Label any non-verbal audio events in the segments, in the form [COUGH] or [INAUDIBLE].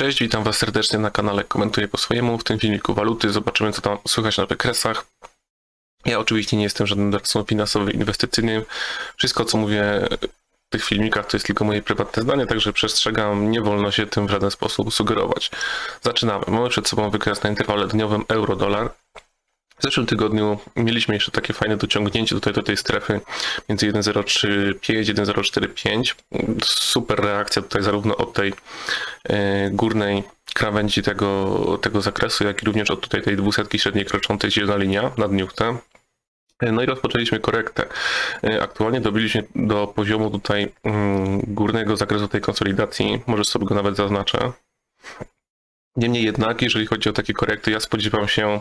Cześć, witam Was serdecznie na kanale Komentuję po swojemu. W tym filmiku waluty, zobaczymy co tam słychać na wykresach. Ja oczywiście nie jestem żadnym doradcą finansowym, inwestycyjnym. Wszystko co mówię w tych filmikach to jest tylko moje prywatne zdanie, także przestrzegam, nie wolno się tym w żaden sposób sugerować. Zaczynamy. Mamy przed sobą wykres na interwale dniowym euro-dolar. W zeszłym tygodniu mieliśmy jeszcze takie fajne dociągnięcie tutaj do tej strefy między 1.035 i 1.045. Super reakcja tutaj zarówno od tej e, górnej krawędzi tego, tego zakresu, jak i również od tutaj tej dwusetki średniej kroczącej zielona linia na dniówkę. E, No i rozpoczęliśmy korektę. E, Aktualnie dobiliśmy do poziomu tutaj mm, górnego zakresu tej konsolidacji. Może sobie go nawet zaznaczę. Niemniej jednak, jeżeli chodzi o takie korekty, ja spodziewam się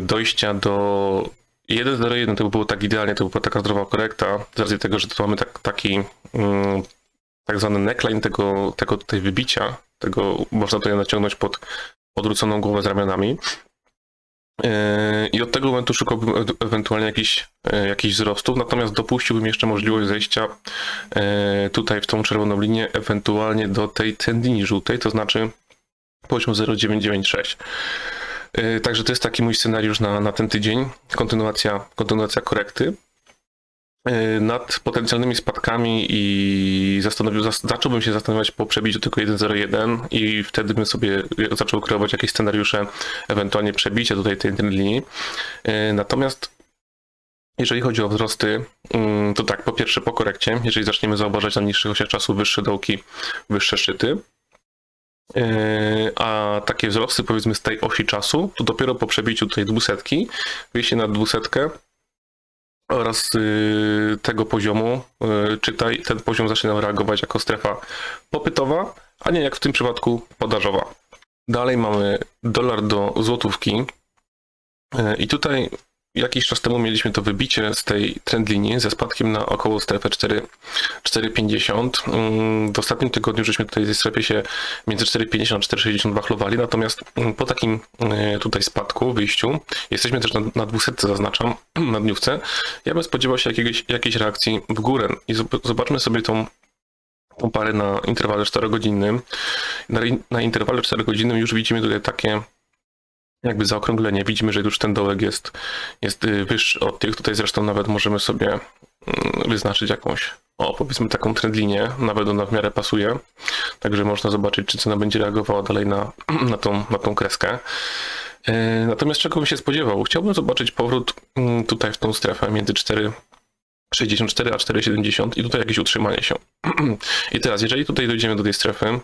dojścia do 1.01, to by było tak idealnie, to by była taka zdrowa korekta, z racji tego, że tu mamy tak, taki mm, tak zwany neckline tego, tego tutaj wybicia, tego można tutaj naciągnąć pod odwróconą głowę z ramionami. Yy, I od tego momentu szukałbym e- ewentualnie jakichś e, jakichś wzrostów, natomiast dopuściłbym jeszcze możliwość zejścia e, tutaj w tą czerwoną linię, ewentualnie do tej tendini żółtej, to znaczy poziom 0,996. Yy, Także to jest taki mój scenariusz na, na ten tydzień, kontynuacja, kontynuacja korekty. Yy, Nad potencjalnymi spadkami i zastanowił, zas- zacząłbym się zastanawiać po przebiciu tylko 1.01 i wtedy bym sobie zaczął kreować jakieś scenariusze, ewentualnie przebicie tutaj tej, tej linii. Yy, Natomiast jeżeli chodzi o wzrosty, mm, to tak, po pierwsze po korekcie, jeżeli zaczniemy zauważać na niższych osiach czasu wyższe dołki, wyższe szczyty, a takie wzrosty powiedzmy z tej osi czasu, to dopiero po przebiciu tutaj dwusetki, wyjście na dwusetkę oraz yy, tego poziomu, yy, czytaj, ten poziom zacznie nam reagować jako strefa popytowa, a nie jak w tym przypadku podażowa. Dalej mamy dolar do złotówki Yy, i tutaj jakiś czas temu mieliśmy to wybicie z tej trendlinii ze spadkiem na około strefę 4 4,50. Mm, W ostatnim tygodniu żeśmy tutaj w strefie się między 4,50 a 4,60 wachlowali, natomiast mm, po takim e, tutaj spadku, wyjściu, jesteśmy też na, na 200, zaznaczam, [CLEARS THROAT] na dniówce, ja bym spodziewał się jakiegoś, jakiejś reakcji w górę i zob- zobaczmy sobie tą tą parę na interwale 4-godzinnym. Na, na interwale 4-godzinnym już widzimy tutaj takie jakby zaokrąglenie. Widzimy, że już ten dołek jest, jest y, wyższy od tych. Tutaj zresztą nawet możemy sobie mm, wyznaczyć jakąś, o powiedzmy taką trendlinię, nawet ona w miarę pasuje. Także można zobaczyć, czy cena będzie reagowała dalej na, [CLEARS THROAT] na, tą, na tą kreskę. E, Natomiast czego bym się spodziewał? Chciałbym zobaczyć powrót mm, tutaj w tą strefę między 4,64 a 4,70 i tutaj jakieś utrzymanie się. [CLEARS THROAT] I teraz, jeżeli tutaj dojdziemy do tej strefy,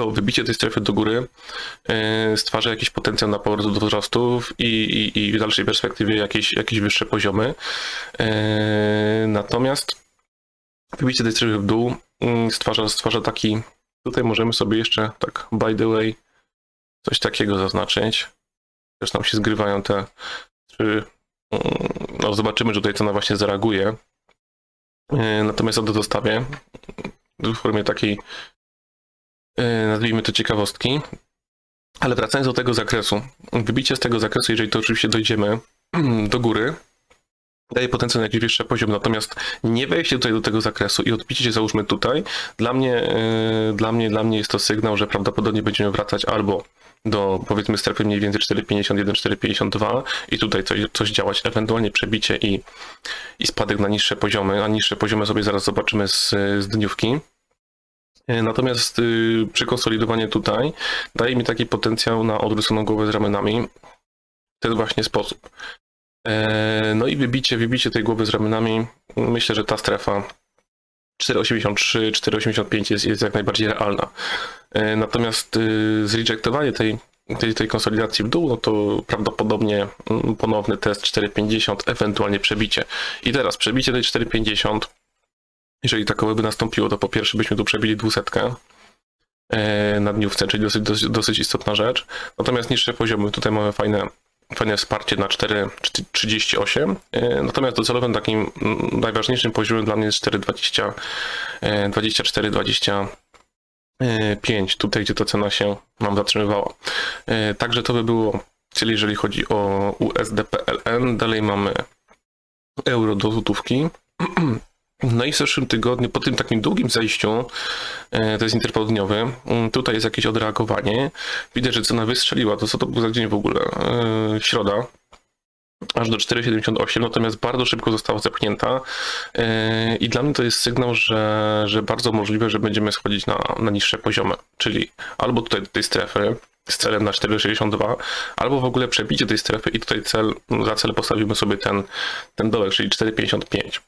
to wybicie tej strefy do góry e, stwarza jakiś potencjał na powrót do wzrostów i, i, i w dalszej perspektywie jakieś, jakieś wyższe poziomy. E, Natomiast wybicie tej strefy w dół mm, stwarza, stwarza taki, tutaj możemy sobie jeszcze tak by the way coś takiego zaznaczyć. Też nam się zgrywają te mm, no zobaczymy, że tutaj cena właśnie zareaguje. E, Natomiast ja to zostawię w formie takiej nazwijmy to ciekawostki. Ale wracając do tego zakresu, wybicie z tego zakresu, jeżeli to oczywiście dojdziemy do góry, daje potencjał na jakiś wyższy poziom, natomiast nie wejście tutaj do tego zakresu i odbicie się załóżmy tutaj, dla mnie, e, dla mnie, dla mnie jest to sygnał, że prawdopodobnie będziemy wracać albo do powiedzmy strefy mniej więcej 4,51, 4,52 i tutaj coś, coś działać, ewentualnie przebicie i, i spadek na niższe poziomy, a niższe poziomy sobie zaraz zobaczymy z, z dniówki. E, Natomiast y, przy konsolidowaniu tutaj daje mi taki potencjał na odwróconą głowę z ramionami w ten właśnie sposób. E, No i wybicie, wybicie tej głowy z ramionami, myślę, że ta strefa 4,83, 4,85 jest, jest jak najbardziej realna. E, Natomiast y, zrejektowanie tej, tej, tej konsolidacji w dół, no to prawdopodobnie mm, ponowny test 4,50, ewentualnie przebicie. I teraz przebicie tej 4,50 jeżeli takowe by nastąpiło, to po pierwsze byśmy tu przebili dwusetkę e, na dniówce, czyli dosyć, dosyć, dosyć istotna rzecz. Natomiast niższe poziomy, tutaj mamy fajne, fajne wsparcie na 4,38. E, Natomiast docelowym takim mm, najważniejszym poziomem dla mnie jest 4,20, e, 24, 25, tutaj gdzie ta cena się nam zatrzymywała. E, Także to by było, czyli jeżeli chodzi o USD PLN, dalej mamy euro do złotówki. [CLEARS THROAT] No i w zeszłym tygodniu, po tym takim długim zejściu, e, to jest interwał dniowy, mm, tutaj jest jakieś odreagowanie. Widać, że cena wystrzeliła. To co to był za dzień w ogóle? E, Środa. Aż do 4,78, natomiast bardzo szybko została zepchnięta. E, I dla mnie to jest sygnał, że, że bardzo możliwe, że będziemy schodzić na, na niższe poziomy. Czyli albo tutaj do tej strefy, z celem na 4,62, albo w ogóle przebicie tej strefy i tutaj cel, za cel postawimy sobie ten, ten dołek, czyli 4,55.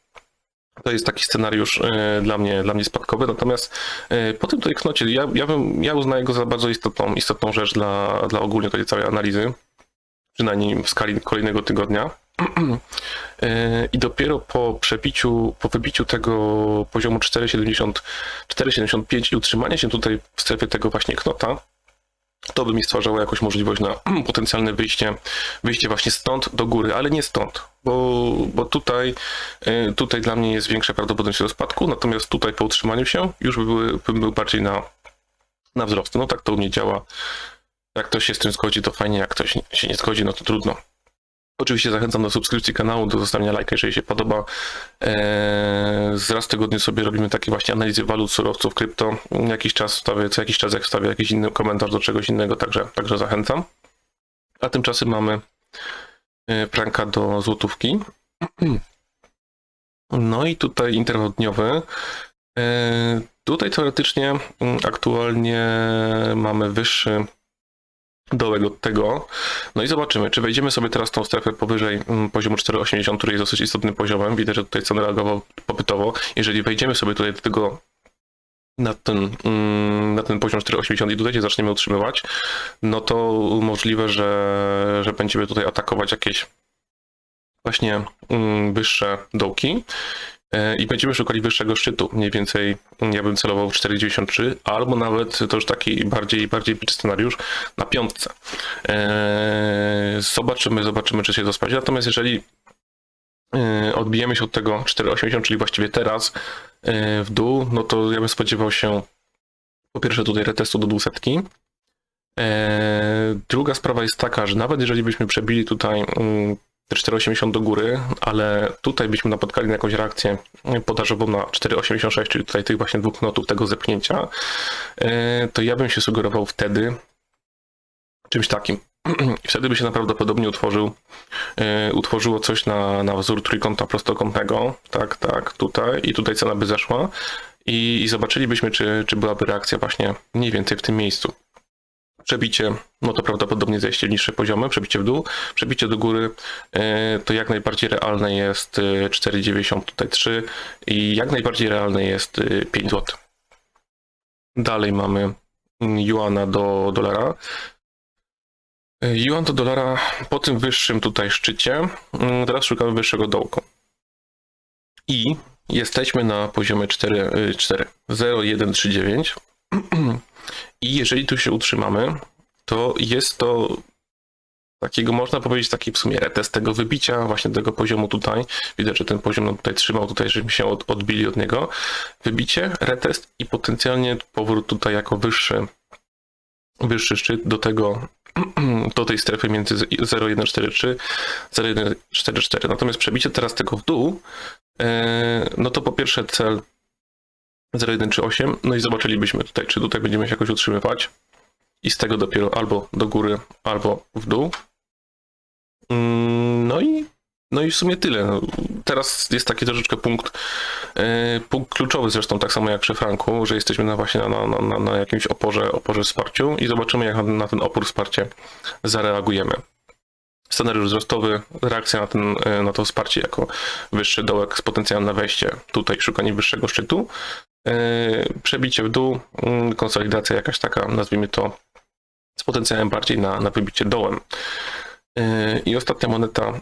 To jest taki scenariusz e, dla mnie, dla mnie spadkowy, natomiast e, po tym tutaj knocie, ja, ja, bym, ja uznaję go za bardzo istotną, istotną rzecz dla, dla ogólnie tej całej analizy, przynajmniej w skali kolejnego tygodnia. E, I dopiero po przebiciu, po wybiciu tego poziomu 4,70, 4,75 i utrzymania się tutaj w strefie tego właśnie knota, to by mi stwarzało jakąś możliwość na [CLEARS THROAT] potencjalne wyjście, wyjście właśnie stąd do góry, ale nie stąd, bo, bo tutaj, y, tutaj dla mnie jest większe prawdopodobieństwo spadku, natomiast tutaj po utrzymaniu się już by były, bym był bardziej na, na wzrost. No tak to u mnie działa. Jak ktoś się z tym zgodzi, to fajnie, jak ktoś się nie zgodzi, no to trudno. Oczywiście zachęcam do subskrypcji kanału, do zostawienia lajka, jeżeli się podoba. Eee, raz w tygodniu sobie robimy takie właśnie analizy walut, surowców, krypto. Jakiś czas wstawię, co jakiś czas jak wstawię jakiś inny komentarz do czegoś innego, także, także zachęcam. A tymczasem mamy e, pranka do złotówki. [CLEARS THROAT] No i tutaj interwał dniowy. Eee, Tutaj teoretycznie mm, aktualnie mamy wyższy dołek od tego. No i zobaczymy, czy wejdziemy sobie teraz tą strefę powyżej mm, poziomu 4,80, który jest dosyć istotnym poziomem. Widać, że tutaj cena reagował popytowo. Jeżeli wejdziemy sobie tutaj do tego na ten, mm, na ten poziom 4,80 i tutaj się zaczniemy utrzymywać, no to możliwe, że, że będziemy tutaj atakować jakieś właśnie mm, wyższe dołki i będziemy szukali wyższego szczytu. Mniej więcej ja bym celował w 4,93 albo nawet to już taki bardziej, bardziej scenariusz na piątce. E, Zobaczymy, zobaczymy, czy się to sprawdzi. Natomiast jeżeli e, odbijemy się od tego 4,80, czyli właściwie teraz e, w dół, no to ja bym spodziewał się po pierwsze tutaj retestu do 200. E, Druga sprawa jest taka, że nawet jeżeli byśmy przebili tutaj mm, 4,80 do góry, ale tutaj byśmy napotkali na jakąś reakcję podażową na 4,86, czyli tutaj tych właśnie dwóch notów tego zepchnięcia, e, to ja bym się sugerował wtedy czymś takim. I [CLEARS THROAT] wtedy by się naprawdę utworzył, e, utworzyło coś na, na wzór trójkąta prostokątnego, tak, tak, tutaj i tutaj cena by zeszła i, i zobaczylibyśmy, czy, czy byłaby reakcja właśnie mniej więcej w tym miejscu. Przebicie, no to prawdopodobnie zejście w niższe poziomy, przebicie w dół, przebicie do góry, e, to jak najbardziej realne jest e, 4,90 tutaj 3 i jak najbardziej realne jest e, 5 zł. Dalej mamy mm, juana do dolara. E, Yuan do dolara po tym wyższym tutaj szczycie, mm, teraz szukamy wyższego dołku. I jesteśmy na poziomie 4, 4 0,139. I jeżeli tu się utrzymamy, to jest to takiego, można powiedzieć, taki w sumie retest tego wybicia właśnie tego poziomu tutaj. Widać, że ten poziom no tutaj trzymał, tutaj żeśmy się od, odbili od niego. Wybicie, retest i potencjalnie powrót tutaj jako wyższy, wyższy szczyt do tego, [CLEARS THROAT] do tej strefy między 0,143, 0,144. Natomiast przebicie teraz tego w dół, e, no to po pierwsze cel 0,138, no i zobaczylibyśmy tutaj, czy tutaj będziemy się jakoś utrzymywać i z tego dopiero albo do góry, albo w dół. Mm, No i, no i w sumie tyle. Teraz jest taki troszeczkę punkt, e, punkt kluczowy zresztą, tak samo jak przy Franku, że jesteśmy na właśnie na, na, na, na jakimś oporze, oporze wsparciu i zobaczymy, jak na, na ten opór wsparcie zareagujemy. Scenariusz wzrostowy, reakcja na, ten, e, na to wsparcie jako wyższy dołek z potencjałem na wejście, tutaj szukanie wyższego szczytu, przebicie w dół, mm, konsolidacja jakaś taka, nazwijmy to, z potencjałem bardziej na, na wybicie dołem. E, I ostatnia moneta,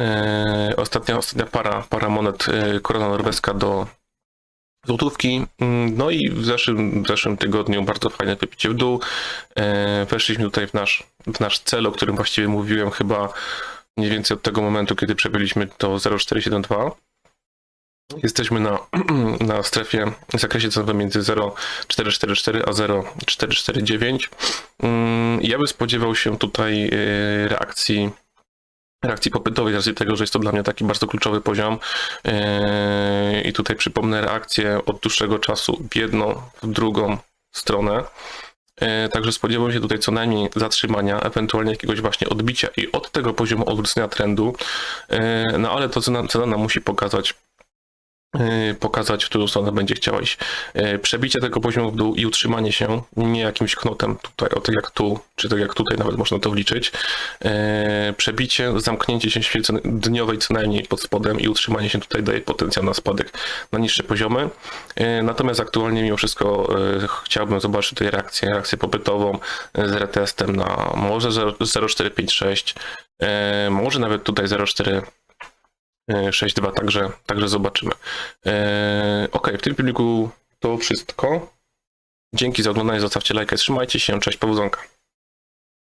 e, ostatnia, ostatnia para, para monet, e, korona norweska do złotówki. Mm, No i w zeszłym, w zeszłym tygodniu bardzo fajne wybicie w dół. E, Weszliśmy tutaj w nasz, w nasz cel, o którym właściwie mówiłem chyba mniej więcej od tego momentu, kiedy przebyliśmy do 0,472. Jesteśmy na, [CLEARS THROAT] na strefie, w zakresie cenowym między 0,444 a 0,449. Mm, Ja bym spodziewał się tutaj e, reakcji reakcji popytowej, z racji tego, że jest to dla mnie taki bardzo kluczowy poziom. Yy, I tutaj przypomnę reakcję od dłuższego czasu w jedną, w drugą stronę. Yy, Także spodziewam się tutaj co najmniej zatrzymania, ewentualnie jakiegoś właśnie odbicia i od tego poziomu odwrócenia trendu. No ale to cena, cena nam musi pokazać, pokazać, w którą stronę będzie chciała iść. Yy, Przebicie tego poziomu w dół i utrzymanie się, nie jakimś knotem tutaj, o tak jak tu, czy tak jak tutaj nawet można to wliczyć. Yy, Przebicie, zamknięcie się świecy dniowej co najmniej pod spodem i utrzymanie się tutaj daje potencjał na spadek na niższe poziomy. Natomiast aktualnie mimo wszystko chciałbym zobaczyć tutaj reakcję, reakcję popytową z retestem na może 0- 0,456, yy, może nawet tutaj 0,4 6.2, także, także zobaczymy. Eee, ok, w tym filmiku to wszystko. Dzięki za oglądanie, zostawcie lajka, trzymajcie się, cześć, powodzonka.